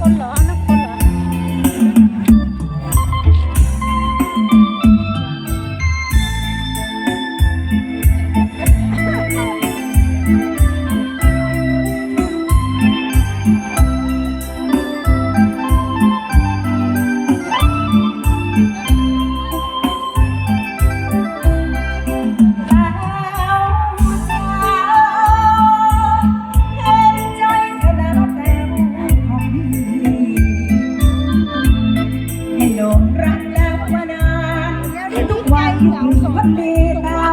คนเหรอ รักแล้วมานานที่ทุกวันหวังสวัสดีเท้า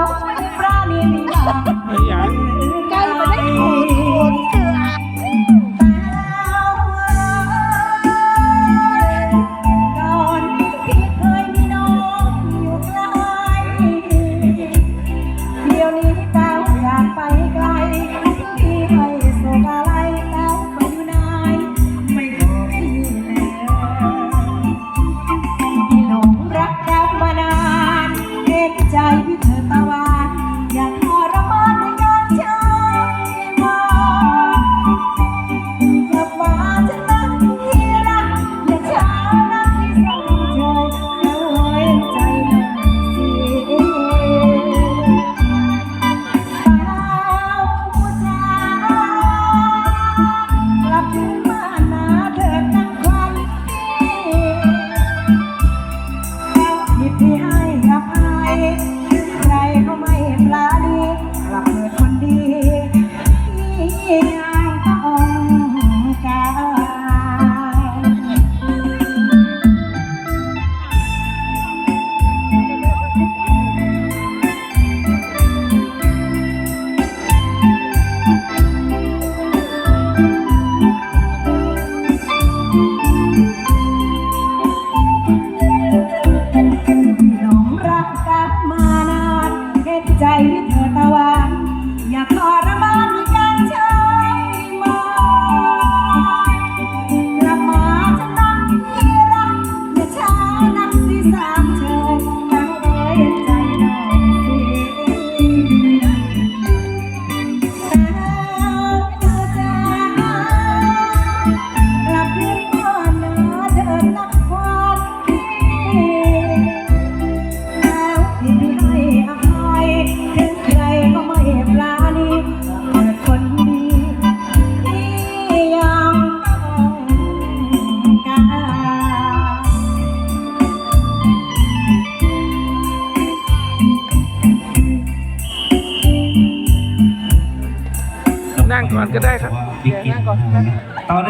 ปราณีมีหวังย yeah. นั่งก่อนก็ได้ครับ นั่งก่อน